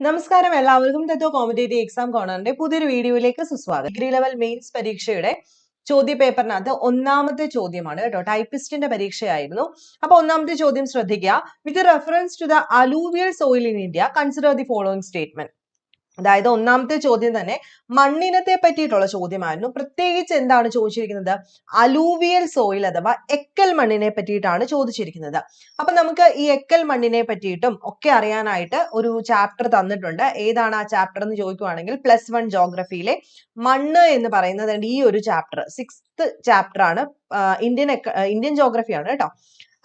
നമസ്കാരം എല്ലാവർക്കും. തത്വ competitive exam കോർണറിന്റെ പുതിയൊരു വീഡിയോയിലേക്ക് സുസ്വാഗതം. ഡിഗ്രി ലെവൽ മെയിൻസ് പരീക്ഷയുടെ ചോദ്യ പേപ്പറിനകത്ത് ഒന്നാമത്തെ ചോദ്യമാണ് കേട്ടോ. ടൈപ്പിസ്റ്റിന്റെ പരീക്ഷയായിരുന്നു. അപ്പൊ ഒന്നാമത്തെ ചോദ്യം ശ്രദ്ധിക്കുക. With reference to the alluvial soil in India consider the following statement അതായത് ഒന്നാമത്തെ ചോദ്യം തന്നെ മണ്ണിനത്തെ പറ്റിയിട്ടുള്ള ചോദ്യമായിരുന്നു. പ്രത്യേകിച്ച് എന്താണ് ചോദിച്ചിരിക്കുന്നത്? അലൂവിയൽ സോയിൽ അഥവാ എക്കൽ മണ്ണിനെ പറ്റിയിട്ടാണ് ചോദിച്ചിരിക്കുന്നത്. അപ്പൊ നമുക്ക് ഈ എക്കൽ മണ്ണിനെ പറ്റിയിട്ടും ഒക്കെ അറിയാനായിട്ട് ഒരു ചാപ്റ്റർ തന്നിട്ടുണ്ട്. ഏതാണ് ആ ചാപ്റ്റർ എന്ന് ചോദിക്കുവാണെങ്കിൽ പ്ലസ് വൺ ജോഗ്രഫിയിലെ മണ്ണ് എന്ന് പറയുന്നത് ഈ ഒരു ചാപ്റ്റർ സിക്സ്ത് ചാപ്റ്റർ ആണ് ഇന്ത്യൻ ഇന്ത്യൻ ജോഗ്രഫിയാണ് കേട്ടോ.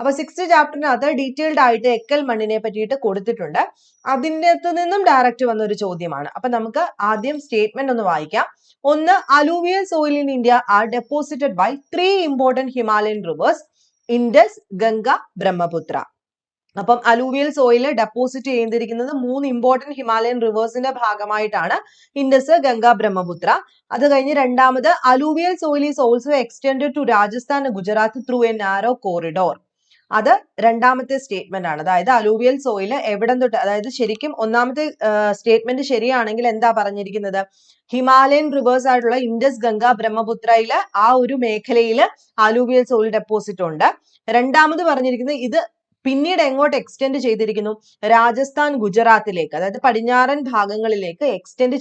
അപ്പൊ സിക്സ്ത് ചാപ്റ്ററിനകത്ത് ഡീറ്റെയിൽഡ് ആയിട്ട് എക്കൽ മണ്ണിനെ പറ്റിയിട്ട് കൊടുത്തിട്ടുണ്ട്. അതിന്റെ അകത്ത് നിന്നും ഡയറക്റ്റ് വന്ന ഒരു ചോദ്യമാണ്. അപ്പൊ നമുക്ക് ആദ്യം സ്റ്റേറ്റ്മെന്റ് ഒന്ന് വായിക്കാം. ഒന്ന് alluvial soil in India are deposited by three important Himalayan rivers Indus Ganga Brahmaputra അപ്പം അലൂവിയൽ സോയിൽ ഡെപ്പോസിറ്റ് ചെയ്തിരിക്കുന്നത് മൂന്ന് ഇമ്പോർട്ടന്റ് ഹിമാലയൻ റിവേഴ്സിന്റെ ഭാഗമായിട്ടാണ്. ഇൻഡസ് ഗംഗ ബ്രഹ്മപുത്ര അത് കഴിഞ്ഞ് രണ്ടാമത് alluvial soil is also extend to Rajasthan Gujarat through a narrow corridor അത് രണ്ടാമത്തെ statement ആണ്. അതായത് അലൂവിയൽ സോയിൽ എവിടം തൊട്ട് അതായത് ശരിക്കും ഒന്നാമത്തെ സ്റ്റേറ്റ്മെന്റ് ശരിയാണെങ്കിൽ എന്താ പറഞ്ഞിരിക്കുന്നത്? ഹിമാലയൻ റിവേഴ്സ് ആയിട്ടുള്ള ഇൻഡസ് ഗംഗ ബ്രഹ്മപുത്രയിൽ ആ ഒരു മേഖലയിൽ അലൂവിയൽ സോയിൽ ഡെപ്പോസിറ്റ് ഉണ്ട്. രണ്ടാമത് പറഞ്ഞിരിക്കുന്നത് ഇത് പിന്നീട് എങ്ങോട്ട് എക്സ്റ്റെൻഡ് ചെയ്തിരിക്കുന്നു? രാജസ്ഥാൻ ഗുജറാത്തിലേക്ക് അതായത് പടിഞ്ഞാറൻ ഭാഗങ്ങളിലേക്ക് എക്സ്റ്റെൻഡ്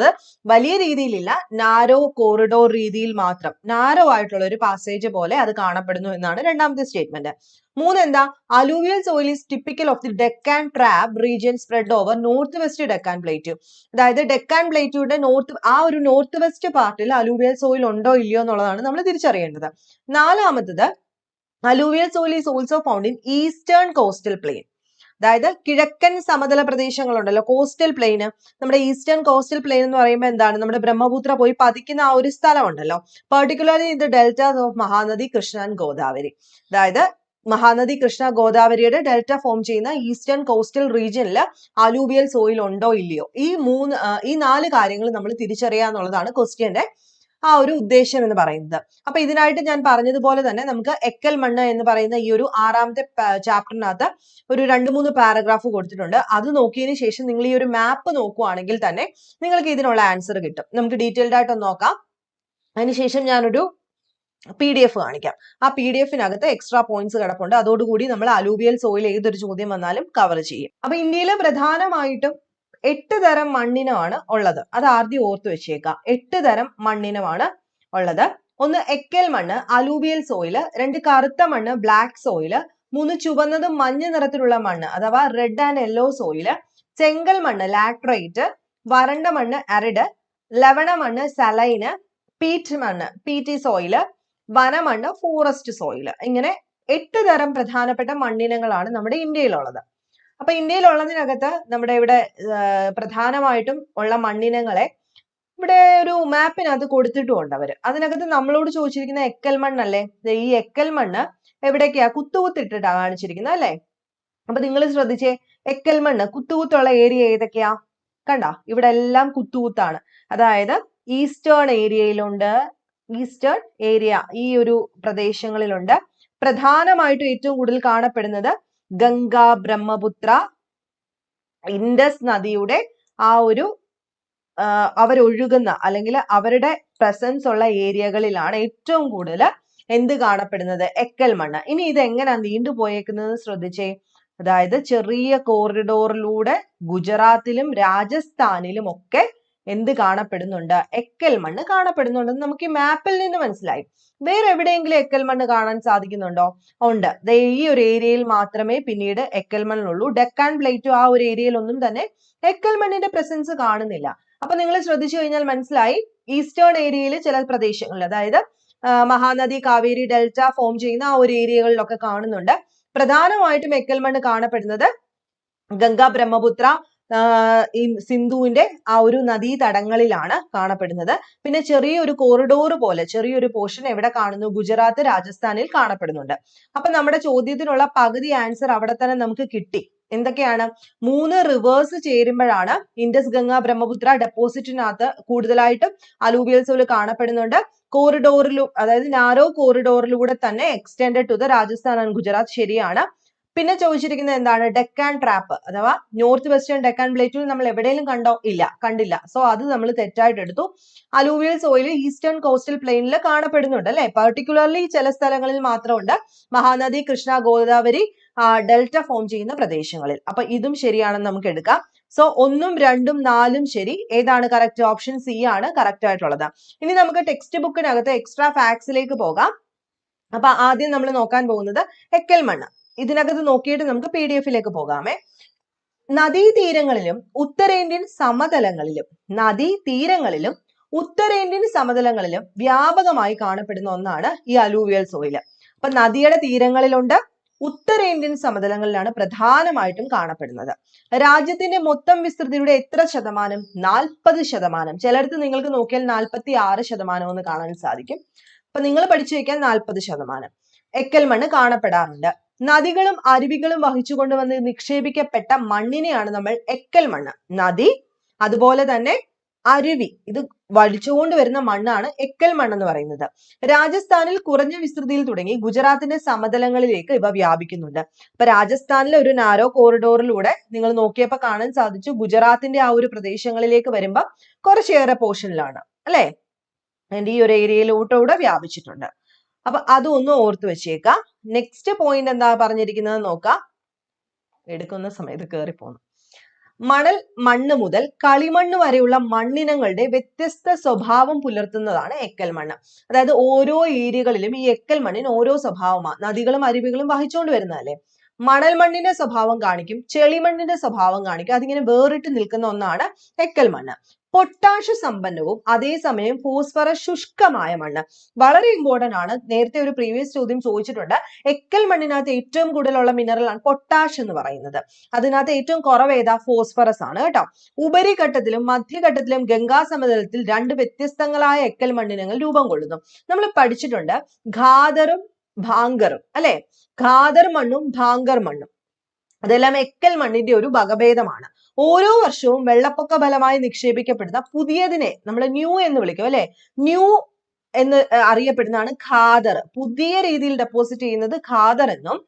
അത് വലിയ രീതിയിലില്ല നാരോ കോറിഡോർ രീതിയിൽ മാത്രം. നാരോ ആയിട്ടുള്ള ഒരു പാസേജ് പോലെ അത് കാണപ്പെടുന്നു എന്നാണ് രണ്ടാമത്തെ സ്റ്റേറ്റ്മെന്റ് മൂന്ന് എന്താ alluvial soil is typical of the Deccan trap region spread over north west Deccan plate അതായത് ഡെക്കാൻ പ്ലേറ്റുയുടെ നോർത്ത് ആ ഒരു നോർത്ത് വെസ്റ്റ് പാർട്ടിൽ അലൂവിയൽ സോയിൽ ഉണ്ടോ ഇല്ലയോ എന്നുള്ളതാണ് നമ്മൾ തിരിച്ചറിയേണ്ടത്. നാലാമത്തത് alluvial soil is also found in eastern coastal plain അതായത് കിഴക്കൻ സമതല പ്രദേശങ്ങളുണ്ടല്ലോ. കോസ്റ്റൽ പ്ലെയിന് നമ്മുടെ ഈസ്റ്റേൺ കോസ്റ്റൽ പ്ലെയിൻ എന്ന് പറയുമ്പോൾ എന്താണ്? നമ്മുടെ ബ്രഹ്മപുത്ര പോയി പതിക്കുന്ന ആ ഒരു സ്ഥലമുണ്ടല്ലോ. പെർട്ടിക്കുലർലി ഇത് deltas of Mahanadi Krishna and Godavari അതായത് മഹാനദി കൃഷ്ണ ഗോദാവരിയുടെ ഡെൽറ്റ ഫോം ചെയ്യുന്ന ഈസ്റ്റേൺ കോസ്റ്റൽ റീജിയനിൽ അലൂവിയൽ സോയിൽ ഉണ്ടോ ഇല്ലയോ? ഈ മൂന്ന് ഈ നാല് കാര്യങ്ങൾ നമ്മൾ തിരിച്ചറിയാന്നുള്ളതാണ് ക്വസ്റ്റ്യന്റെ ആ ഒരു ഉദ്ദേശം എന്ന് പറയുന്നത്. അപ്പൊ ഇതിനായിട്ട് ഞാൻ പറഞ്ഞതുപോലെ തന്നെ നമുക്ക് എക്കൽ മണ്ണ് എന്ന് പറയുന്ന ഈ ഒരു ആറാമത്തെ ചാപ്റ്ററിനകത്ത് ഒരു രണ്ട് മൂന്ന് പാരഗ്രാഫ് കൊടുത്തിട്ടുണ്ട്. അത് നോക്കിയതിന് ശേഷം നിങ്ങൾ ഈ ഒരു മാപ്പ് നോക്കുവാണെങ്കിൽ തന്നെ നിങ്ങൾക്ക് ഇതിനുള്ള ആൻസർ കിട്ടും. നമുക്ക് ഡീറ്റെയിൽഡ് ആയിട്ട് ഒന്ന് നോക്കാം. അതിനുശേഷം പി ഡി എഫ് കാണിക്കാം. ആ ഡി എഫിനകത്ത് എക്സ്ട്രാ പോയിന്റ്സ് കിടപ്പുണ്ട്. അതോടുകൂടി നമ്മൾ അലൂവിയൽ സോയിൽ ഏതൊരു ചോദ്യം വന്നാലും കവർ ചെയ്യും. അപ്പൊ ഇന്ത്യയിലെ പ്രധാനമായിട്ടും എട്ട് തരം മണ്ണിനമാണ് ഉള്ളത്. അത് ആദ്യം ഓർത്തു വെച്ചേക്കാം എട്ട് തരം മണ്ണിനമാണ് ഉള്ളത്. ഒന്ന് എക്കൽ മണ്ണ് അലൂവിയൽ സോയിൽ രണ്ട് കറുത്ത മണ്ണ് ബ്ലാക്ക് സോയിൽ മൂന്ന് ചുവന്നതും മഞ്ഞ നിറത്തിലുള്ള മണ്ണ് അഥവാ റെഡ് ആൻഡ് യെല്ലോ സോയിൽ ചെങ്കൽ മണ്ണ് ലാട്രൈറ്റ് വരണ്ട മണ്ണ് അരിഡ് ലവണ മണ്ണ് സലൈന് പീറ്റ് മണ്ണ് പീറ്റി സോയിൽ വനമണ്ണ് ഫോറസ്റ്റ് സോയിൽ ഇങ്ങനെ എട്ട് തരം പ്രധാനപ്പെട്ട മണ്ണിനങ്ങളാണ് നമ്മുടെ ഇന്ത്യയിലുള്ളത്. അപ്പൊ ഇന്ത്യയിലുള്ളതിനകത്ത് നമ്മുടെ ഇവിടെ പ്രധാനമായിട്ടും ഉള്ള മണ്ണിനങ്ങളെ ഇവിടെ ഒരു മാപ്പിനകത്ത് കൊടുത്തിട്ടുമുണ്ട് അവർ. അതിനകത്ത് നമ്മളോട് ചോദിച്ചിരിക്കുന്ന എക്കൽ മണ്ണല്ലേ? ഈ എക്കൽ മണ്ണ് എവിടേക്കാ കുത്തുകുത്തിട്ടിട്ടാ കാണിച്ചിരിക്കുന്നത് അല്ലേ? അപ്പൊ നിങ്ങൾ ശ്രദ്ധിച്ചേ എക്കൽ മണ്ണ് കുത്തുകുത്തുള്ള ഏരിയ ഏതൊക്കെയാ? കണ്ട? ഇവിടെ എല്ലാം കുത്തുകുത്താണ്. അതായത് ഈസ്റ്റേൺ ഏരിയയിലുണ്ട് ഈസ്റ്റേൺ ഏരിയ ഈ ഒരു പ്രദേശങ്ങളിലുണ്ട്. പ്രധാനമായിട്ടും ഏറ്റവും കൂടുതൽ കാണപ്പെടുന്നത് ഗംഗ ബ്രഹ്മപുത്ര ഇൻഡസ് നദിയുടെ ആ ഒരു അവരൊഴുകുന്ന അല്ലെങ്കിൽ അവരുടെ പ്രസൻസ് ഉള്ള ഏരിയകളിലാണ് ഏറ്റവും കൂടുതൽ എന്ത് കാണപ്പെടുന്നത്? എക്കൽ മണ്ണ്. ഇനി ഇത് എങ്ങനെയാണ് നീണ്ടു പോയേക്കുന്നത് ശ്രദ്ധിച്ചേ. അതായത് ചെറിയ കോറിഡോറിലൂടെ ഗുജറാത്തിലും രാജസ്ഥാനിലും ഒക്കെ എന്ത് കാണപ്പെടുന്നുണ്ട്? എക്കൽ മണ്ണ് കാണപ്പെടുന്നുണ്ടെന്ന് നമുക്ക് ഈ മാപ്പിൽ നിന്ന് മനസ്സിലായി. വേറെ എവിടെയെങ്കിലും എക്കൽ മണ്ണ് കാണാൻ സാധിക്കുന്നുണ്ടോ? ഉണ്ട്. ഈ ഒരു ഏരിയയിൽ മാത്രമേ പിന്നീട് എക്കൽ മണ്ണുള്ളൂ. ഡെക്കാൻ പ്ലേറ്റ് ആ ഒരു ഏരിയയിൽ ഒന്നും തന്നെ എക്കൽ മണ്ണിന്റെ പ്രസൻസ് കാണുന്നില്ല. അപ്പൊ നിങ്ങൾ ശ്രദ്ധിച്ചു കഴിഞ്ഞാൽ മനസ്സിലായി ഈസ്റ്റേൺ ഏരിയയിൽ ചില പ്രദേശങ്ങളിൽ അതായത് മഹാനദി കാവേരി ഡെൽറ്റ ഫോം ചെയ്യുന്ന ആ ഒരു ഏരിയകളിലൊക്കെ കാണുന്നുണ്ട്. പ്രധാനമായിട്ടും എക്കൽ മണ്ണ് കാണപ്പെടുന്നത് ഗംഗാ ബ്രഹ്മപുത്ര ഈ സിന്ധുവിന്റെ ആ ഒരു നദീ തടങ്ങളിലാണ് കാണപ്പെടുന്നത്. പിന്നെ ചെറിയൊരു കോറിഡോർ പോലെ ചെറിയൊരു പോർഷൻ എവിടെ കാണുന്നു? ഗുജറാത്ത് രാജസ്ഥാനിൽ കാണപ്പെടുന്നുണ്ട്. അപ്പൊ നമ്മുടെ ചോദ്യത്തിനുള്ള പകുതി ആൻസർ അവിടെ തന്നെ നമുക്ക് കിട്ടി. എന്തൊക്കെയാണ്? മൂന്ന് റിവേഴ്സ് ചേരുമ്പോഴാണ് ഇൻഡസ് ഗംഗ ബ്രഹ്മപുത്ര ഡെപ്പോസിറ്റിനകത്ത് കൂടുതലായിട്ടും അലൂവിയൽ സോയിൽ കാണപ്പെടുന്നുണ്ട് കോറിഡോറിലും അതായത് നാരോ കോറിഡോറിലൂടെ തന്നെ extend to the Rajasthan and Gujarat ശരിയാണ്. പിന്നെ ചോദിച്ചിരിക്കുന്നത് എന്താണ്? ഡെക്കാൻ ട്രാപ്പ് അഥവാ നോർത്ത് വെസ്റ്റേൺ ഡെക്കാൻ പ്ലേറ്റിൽ നമ്മൾ എവിടെയും കണ്ടോ? ഇല്ല കണ്ടില്ല. സോ അത് നമ്മൾ തെറ്റായിട്ട് എടുത്തു. അലൂവിയൽ സോയിൽ ഈസ്റ്റേൺ കോസ്റ്റൽ പ്ലെയിനിൽ കാണപ്പെടുന്നുണ്ട് അല്ലെ? പർട്ടിക്കുലർലി ചില സ്ഥലങ്ങളിൽ മാത്രമുണ്ട്. മഹാനദി കൃഷ്ണ ഗോദാവരി ഡെൽറ്റ ഫോം ചെയ്യുന്ന പ്രദേശങ്ങളിൽ. അപ്പൊ ഇതും ശരിയാണെന്ന് നമുക്ക് എടുക്കാം. സോ ഒന്നും രണ്ടും നാലും ശരി. ഏതാണ് കറക്റ്റ് ഓപ്ഷൻ സി ആണ് കറക്റ്റ് ആയിട്ടുള്ളത്. ഇനി നമുക്ക് ടെക്സ്റ്റ് ബുക്കിനകത്ത് എക്സ്ട്രാ ഫാക്സിലേക്ക് പോകാം. അപ്പൊ ആദ്യം നമ്മൾ നോക്കാൻ പോകുന്നത് എക്കൽ മണ്ണ് ഇതിനകത്ത് നോക്കിയിട്ട് നമുക്ക് പി ഡി എഫിലേക്ക് പോകാമേ. നദീതീരങ്ങളിലും ഉത്തരേന്ത്യൻ സമതലങ്ങളിലും നദീതീരങ്ങളിലും ഉത്തരേന്ത്യൻ സമതലങ്ങളിലും വ്യാപകമായി കാണപ്പെടുന്ന ഒന്നാണ് ഈ അലൂവിയൽ സോയിൽ. അപ്പൊ നദിയുടെ തീരങ്ങളിലുണ്ട് ഉത്തരേന്ത്യൻ സമതലങ്ങളിലാണ് പ്രധാനമായിട്ടും കാണപ്പെടുന്നത്. രാജ്യത്തിന്റെ മൊത്തം വിസ്തൃതിയുടെ എത്ര ശതമാനം? നാൽപ്പത് ശതമാനം. ചിലടത്ത് നിങ്ങൾക്ക് നോക്കിയാൽ നാൽപ്പത്തി ആറ് ശതമാനം എന്ന് കാണാൻ സാധിക്കും. അപ്പൊ നിങ്ങൾ പഠിച്ചു വയ്ക്കാൻ നാൽപ്പത് ശതമാനം. എക്കൽ മണ്ണ് കാണപ്പെടാറുണ്ട്. നദികളും അരുവികളും വഹിച്ചുകൊണ്ടുവന്ന് നിക്ഷേപിക്കപ്പെട്ട മണ്ണിനെയാണ് നമ്മൾ എക്കൽ മണ്ണ്. നദി അതുപോലെ തന്നെ അരുവി. ഇത് വലിച്ചുകൊണ്ട് വരുന്ന മണ്ണാണ് എക്കൽ മണ്ണ് എന്ന് പറയുന്നത്. രാജസ്ഥാനിൽ കുറഞ്ഞ വിസ്തൃതിയിൽ തുടങ്ങി ഗുജറാത്തിന്റെ സമതലങ്ങളിലേക്ക് ഇവ വ്യാപിക്കുന്നുണ്ട്. അപ്പൊ രാജസ്ഥാനിലെ ഒരു നാരോ കോറിഡോറിലൂടെ നിങ്ങൾ നോക്കിയപ്പോ കാണാൻ സാധിച്ചു ഗുജറാത്തിന്റെ ആ ഒരു പ്രദേശങ്ങളിലേക്ക് വരുമ്പോ കുറച്ചേറെ പോർഷനിലാണ് അല്ലേ? ഈ ഒരു ഏരിയയിലോട്ടൂടെ വ്യാപിച്ചിട്ടുണ്ട്. അപ്പൊ അതും ഒന്ന് ഓർത്ത് വെച്ചേക്കാം. നെക്സ്റ്റ് പോയിന്റ് എന്താ പറഞ്ഞിരിക്കുന്നത് നോക്കാം. എടുക്കുന്ന സമയത്ത് കയറി പോകുന്നു മണൽ മണ്ണ് മുതൽ കളിമണ്ണ് വരെയുള്ള മണ്ണിനങ്ങളുടെ വ്യത്യസ്ത സ്വഭാവം പുലർത്തുന്നതാണ് എക്കൽ മണ്ണ്. അതായത് ഓരോ ഏരിയകളിലും ഈ എക്കൽ മണ്ണിന് ഓരോ സ്വഭാവമാണ്. നദികളും അരുവികളും വഹിച്ചുകൊണ്ട് വരുന്നതല്ലേ മണൽ മണ്ണിന്റെ സ്വഭാവം കാണിക്കും ചെളിമണ്ണിന്റെ സ്വഭാവം കാണിക്കും. അതിങ്ങനെ വേറിട്ട് നിൽക്കുന്ന ഒന്നാണ് എക്കൽ മണ്ണ്. പൊട്ടാഷ് സമ്പന്നവും അതേസമയം ഫോസ്ഫറസ് ശുഷ്കമായ മണ്ണ്. വളരെ ഇമ്പോർട്ടന്റ് ആണ്. നേരത്തെ ഒരു പ്രീവിയസ് ചോദ്യം ചോദിച്ചിട്ടുണ്ട്. എക്കൽ മണ്ണിനകത്ത് ഏറ്റവും കൂടുതലുള്ള മിനറൽ ആണ് പൊട്ടാഷ് എന്ന് പറയുന്നത്. അതിനകത്ത് ഏറ്റവും കുറവ് ഏതാ? ഫോസ്ഫറസ് ആണ് കേട്ടോ. ഉപരിഘട്ടത്തിലും മധ്യഘട്ടത്തിലും ഗംഗാ സമതലത്തിൽ രണ്ട് വ്യത്യസ്തങ്ങളായ എക്കൽ മണ്ണിനങ്ങൾ രൂപം കൊള്ളുന്നു. നമ്മൾ പഠിച്ചിട്ടുണ്ട് ഖാദറും ഭാങ്കറും. അല്ലെ? ഖാദർ മണ്ണും ഭാങ്കർ മണ്ണും. അതെല്ലാം എക്കൽ മണ്ണിന്റെ ഒരു വകഭേദമാണ് ഓരോ വർഷവും വെള്ളപ്പൊക്ക ഫലമായി നിക്ഷേപിക്കപ്പെടുന്ന പുതിയതിനെ നമ്മൾ ന്യൂ എന്ന് വിളിക്കും അല്ലെ? ന്യൂ എന്ന് അറിയപ്പെടുന്നതാണ് ഖാദർ. പുതിയ രീതിയിൽ ഡെപ്പോസിറ്റ് ചെയ്യുന്നത് ഖാദർ എന്നും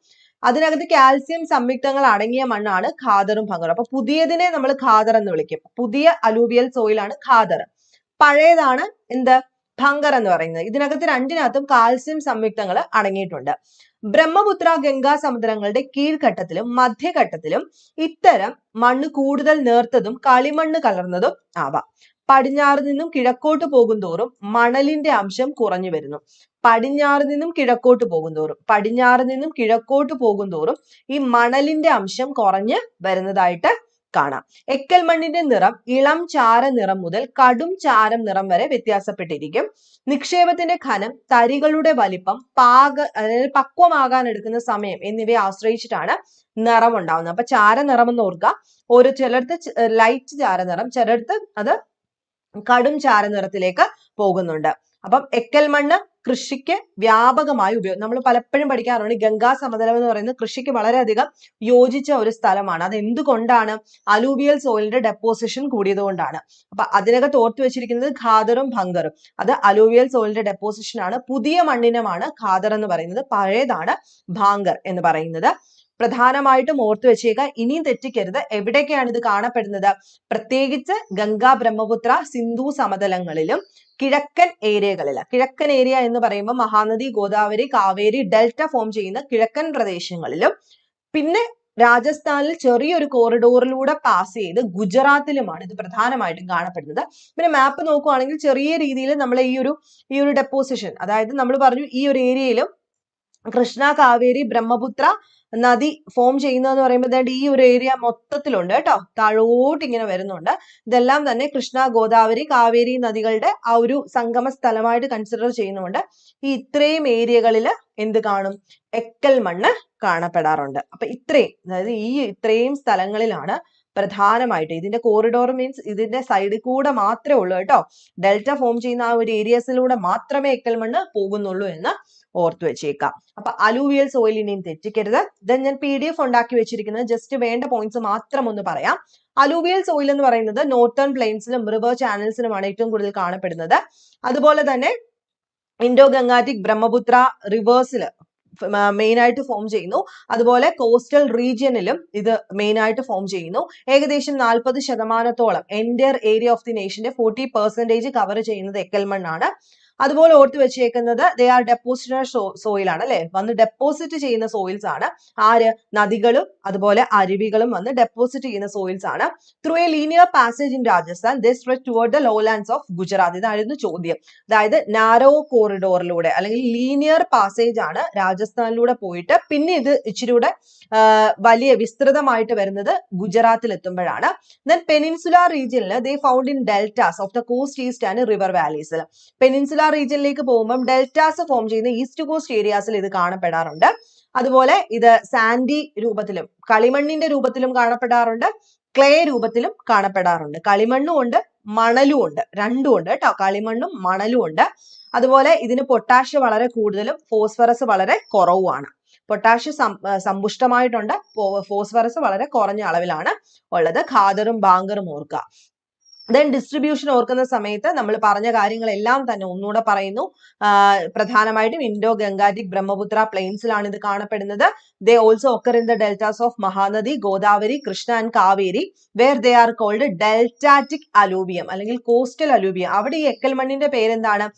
അതിനകത്ത് കാൽസ്യം സംയുക്തങ്ങൾ അടങ്ങിയ മണ്ണാണ് ഖാദറും ഭംഗറും അപ്പൊ പുതിയതിനെ നമ്മൾ ഖാദർ എന്ന് വിളിക്കും. പുതിയ അലൂവിയൽ സോയിലാണ് ഖാദർ. പഴയതാണ് എന്ത്? ഭംഗർ എന്ന് പറയുന്നത്. ഇതിനകത്ത് രണ്ടിനകത്തും കാൽസ്യം സംയുക്തങ്ങൾ അടങ്ങിയിട്ടുണ്ട്. ബ്രഹ്മപുത്ര ഗംഗാ സമുദ്രങ്ങളുടെ കീഴ്ഘട്ടത്തിലും മധ്യഘട്ടത്തിലും ഇത്തരം മണ്ണ് കൂടുതൽ നേർത്തതും കളിമണ്ണ് കലർന്നതും ആവാം. പടിഞ്ഞാറ് നിന്നും കിഴക്കോട്ട് പോകുന്തോറും മണലിന്റെ അംശം കുറഞ്ഞു വരുന്നു. പടിഞ്ഞാറ് നിന്നും കിഴക്കോട്ട് പോകുന്തോറും പടിഞ്ഞാറ് നിന്നും കിഴക്കോട്ട് പോകുന്തോറും ഈ മണലിന്റെ അംശം കുറഞ്ഞ് വരുന്നതായിട്ട് കാണാം. എക്കൽ മണ്ണിന്റെ നിറം ഇളം ചാര നിറം മുതൽ കടും ചാരം നിറം വരെ വ്യത്യാസപ്പെട്ടിരിക്കും. നിക്ഷേപത്തിന്റെ ഖനം തരികളുടെ വലിപ്പം പാക അതായത് പക്വമാകാൻ എടുക്കുന്ന സമയം എന്നിവയെ ആശ്രയിച്ചിട്ടാണ് നിറം ഉണ്ടാവുന്നത് അപ്പൊ ചാര നിറം എന്ന് ഓർക്കുക. ഒരു ചിലടത്ത് ലൈറ്റ് ചാര നിറം ചിലടത്ത് അത് കടും ചാര നിറത്തിലേക്ക് പോകുന്നുണ്ട്. അപ്പം എക്കൽ മണ്ണ് കൃഷിക്ക് വ്യാപകമായി ഉപയോഗം നമ്മൾ പലപ്പോഴും പഠിക്കാറുണ്ട് ഗംഗാ സമതലം എന്ന് പറയുന്നത് കൃഷിക്ക് വളരെയധികം യോജിച്ച ഒരു സ്ഥലമാണ്. അത് എന്തുകൊണ്ടാണ്? അലൂവിയൽ സോയിലിന്റെ ഡെപ്പോസിഷൻ കൂടിയതുകൊണ്ടാണ്. അപ്പൊ അതിനകത്ത് ഓർത്തു വെച്ചിരിക്കുന്നത് ഖാദറും ഭങ്കറും. അത് അലൂവിയൽ സോയിലിന്റെ ഡെപ്പോസിഷൻ ആണ്. പുതിയ മണ്ണിനമാണ് ഖാദർ എന്ന് പറയുന്നത്. പഴയതാണ് ഭാങ്കർ എന്ന് പറയുന്നത്. പ്രധാനമായിട്ടും ഓർത്തു വെച്ചേക്കുക ഇനിയും തെറ്റിക്കരുത്. എവിടെയൊക്കെയാണ് ഇത് കാണപ്പെടുന്നത്? പ്രത്യേകിച്ച് ഗംഗാ ബ്രഹ്മപുത്ര സിന്ധു സമതലങ്ങളിലും കിഴക്കൻ ഏരിയകളിൽ കിഴക്കൻ ഏരിയ എന്ന് പറയുമ്പോൾ മഹാനദി ഗോദാവരി കാവേരി ഡെൽറ്റ ഫോം ചെയ്യുന്ന കിഴക്കൻ പ്രദേശങ്ങളിലും. പിന്നെ രാജസ്ഥാനിൽ ചെറിയൊരു കോറിഡോറിലൂടെ പാസ് ചെയ്ത് ഗുജറാത്തിലുമാണ് ഇത് പ്രധാനമായിട്ടും കാണപ്പെടുന്നത്. പിന്നെ മാപ്പ് നോക്കുവാണെങ്കിൽ ചെറിയ രീതിയിൽ നമ്മൾ ഈ ഒരു ഈ ഒരു ഡെപ്പോസിഷൻ അതായത് നമ്മൾ പറഞ്ഞു ഈ ഒരു ഏരിയയിലും കൃഷ്ണ കാവേരി ബ്രഹ്മപുത്ര നദി ഫോം ചെയ്യുന്നതെന്ന് പറയുമ്പോൾ ഈ ഒരു ഏരിയ മൊത്തത്തിലുണ്ട് കേട്ടോ. താഴോട്ട് ഇങ്ങനെ വരുന്നുണ്ട്. ഇതെല്ലാം തന്നെ കൃഷ്ണ ഗോദാവരി കാവേരി നദികളുടെ ആ ഒരു സംഗമ സ്ഥലമായിട്ട് കൺസിഡർ ചെയ്യുന്നുണ്ട്. ഈ ഇത്രയും ഏരിയകളിൽ എന്ത് കാണും? എക്കൽ മണ്ണ് കാണപ്പെടാറുണ്ട്. അപ്പൊ ഇത്രയും അതായത് ഈ ഇത്രയും സ്ഥലങ്ങളിലാണ് പ്രധാനമായിട്ട് ഇതിന്റെ കോറിഡോർ മീൻസ് ഇതിന്റെ സൈഡിൽ കൂടെ മാത്രമേ ഉള്ളൂ കേട്ടോ. ഡെൽറ്റ ഫോം ചെയ്യുന്ന ആ ഒരു ഏരിയസിലൂടെ മാത്രമേ എക്കൽ മണ്ണ് പോകുന്നുള്ളൂ എന്ന് ഓർത്തു വെച്ചേക്കാം. അപ്പൊ അലൂവിയൽ സോയിൽ തെറ്റിക്കരുത്. ദെൻ ഞാൻ പി ഡി എഫ് ഉണ്ടാക്കി വെച്ചിരിക്കുന്നത് ജസ്റ്റ് വേണ്ട പോയിന്റ്സ് മാത്രം ഒന്ന് പറയാം. അലൂവിയൽ സോയിൽ എന്ന് പറയുന്നത് നോർത്തേൺ പ്ലെയിൻസിലും റിവർ ചാനൽസിലുമാണ് ഏറ്റവും കൂടുതൽ കാണപ്പെടുന്നത്. അതുപോലെ തന്നെ Indo Gangetic Brahmaputra rivers main ആയിട്ട് ഫോം ചെയ്യുന്നു. അതുപോലെ കോസ്റ്റൽ റീജിയനിലും ഇത് മെയിൻ ആയിട്ട് ഫോം ചെയ്യുന്നു. ഏകദേശം നാൽപ്പത് ശതമാനത്തോളം എന്റയർ ഏരിയ ഓഫ് ദി നേഷന്റെ ഫോർട്ടി പെർസെന്റേജ് കവർ ചെയ്യുന്നത് എക്കൽ മണ്ണാണ് അതുപോലെ ഓർത്ത് വെച്ചേക്കുന്നത് ദേ ആർ ഡെപ്പോസിറ്റഡ് സോയിൽ ആണ് അല്ലെ? വന്ന് ഡെപ്പോസിറ്റ് ചെയ്യുന്ന സോയിൽസ് ആണ്. ആര്? നദികളും അതുപോലെ അരുവികളും വന്ന് ഡെപ്പോസിറ്റ് ചെയ്യുന്ന സോയിൽസ് ആണ്. Through a linear passage in Rajasthan they stretch toward the lowlands of Gujarat ഇതായിരുന്നു ചോദ്യം. അതായത് നാരോ കോറിഡോറിലൂടെ അല്ലെങ്കിൽ ലീനിയർ പാസേജ് ആണ് രാജസ്ഥാനിലൂടെ പോയിട്ട് പിന്നെ ഇത് ഇച്ചിരി കൂടെ വലിയ വിസ്തൃതമായിട്ട് വരുന്നത് ഗുജറാത്തിൽ എത്തുമ്പോഴാണ് ദെൻ പെനിൻസുലാർ റീജിയനിൽ they found in deltas of the coast east and river valleys peninsular റീജിയനിലേക്ക് പോകുമ്പോൾ ഡെൽറ്റാസ് ഫോം ചെയ്യുന്ന ഈസ്റ്റ് കോസ്റ്റ് ഏരിയാസിൽ ഇത് കാണപ്പെടാറുണ്ട്. അതുപോലെ ഇത് സാൻഡി രൂപത്തിലും കളിമണ്ണിന്റെ രൂപത്തിലും കാണപ്പെടാറുണ്ട് ക്ലേ രൂപത്തിലും കാണപ്പെടാറുണ്ട്. കളിമണ്ണും ഉണ്ട് മണലും ഉണ്ട് രണ്ടും ഉണ്ട് കേട്ടോ കളിമണ്ണും മണലും ഉണ്ട്. അതുപോലെ ഇതിന് പൊട്ടാഷ്യം വളരെ കൂടുതലും ഫോസ്ഫറസ് വളരെ കുറവുമാണ്. പൊട്ടാഷ് സമ്പുഷ്ടമായിട്ടുണ്ട്. ഫോസ്ഫറസ് വളരെ കുറഞ്ഞ അളവിലാണ് ഉള്ളത്. ഖാദറും ബാങ്കറും ഓർക്കുക ദെൻ ഡിസ്ട്രിബ്യൂഷൻ ഓർക്കുന്ന സമയത്ത് നമ്മൾ പറഞ്ഞ കാര്യങ്ങളെല്ലാം തന്നെ ഒന്നുകൂടെ പറയുന്നു. പ്രധാനമായിട്ടും ഇൻഡോ ഗംഗാറ്റിക് ബ്രഹ്മപുത്ര പ്ലെയിൻസിലാണ് ഇത് കാണപ്പെടുന്നത്. They also occur in the deltas of Mahanadi Godavari Krishna and Kaveri where they are called deltaic alluvium അല്ലെങ്കിൽ കോസ്റ്റൽ അലൂബിയം അവിടെ ഈ എക്കൽ മണ്ണിന്റെ പേരെന്താണ്?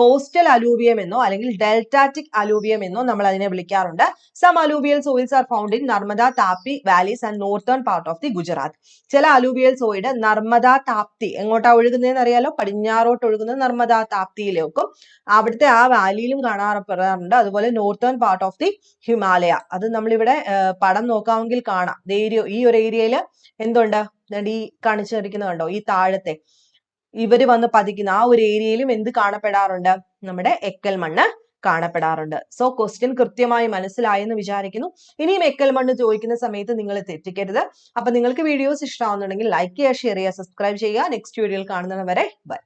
കോസ്റ്റൽ അലൂവിയം എന്നോ അല്ലെങ്കിൽ ഡെൽറ്റാറ്റിക് അലൂവിയം എന്നോ നമ്മൾ അതിനെ വിളിക്കാറുണ്ട്. Some alluvial soils are found in Narmada Tapti valleys and northern part of the Gujarat ചില അലൂവിയൽ സോയിഡ് നർമ്മദ താപ്തി എങ്ങോട്ടാ ഒഴുകുന്നതെന്ന് അറിയാലോ? പടിഞ്ഞാറോട്ട് ഒഴുകുന്നത് നർമ്മദ താപ്തിയിലേക്കും അവിടുത്തെ ആ വാലിയിലും കാണാറുണ്ട്. അതുപോലെ northern part of the Himalaya അത് നമ്മളിവിടെ പടം നോക്കാമെങ്കിൽ കാണാം. ഈ ഒരു ഏരിയയിൽ എന്തുണ്ട്? ഈ കാണിച്ചിരിക്കുന്നത് കണ്ടോ? ഈ താഴത്തെ. ഇവർ വന്ന് പതിക്കുന്ന ആ ഒരു ഏരിയയിലും എന്ത് കാണപ്പെടാറുണ്ട്? നമ്മുടെ എക്കൽ മണ്ണ് കാണപ്പെടാറുണ്ട്. സോ ക്വസ്റ്റ്യൻ കൃത്യമായി മനസ്സിലായെന്ന് വിചാരിക്കുന്നു. ഇനിയും എക്കൽ മണ്ണ് ചോദിക്കുന്ന സമയത്ത് നിങ്ങൾ തെറ്റിക്കരുത്. അപ്പൊ നിങ്ങൾക്ക് വീഡിയോസ് ഇഷ്ടമാവുന്നുണ്ടെങ്കിൽ ലൈക്ക് ചെയ്യുക ഷെയർ ചെയ്യുക സബ്സ്ക്രൈബ് ചെയ്യുക. നെക്സ്റ്റ് വീഡിയോയിൽ കാണുന്നവരെ ബൈ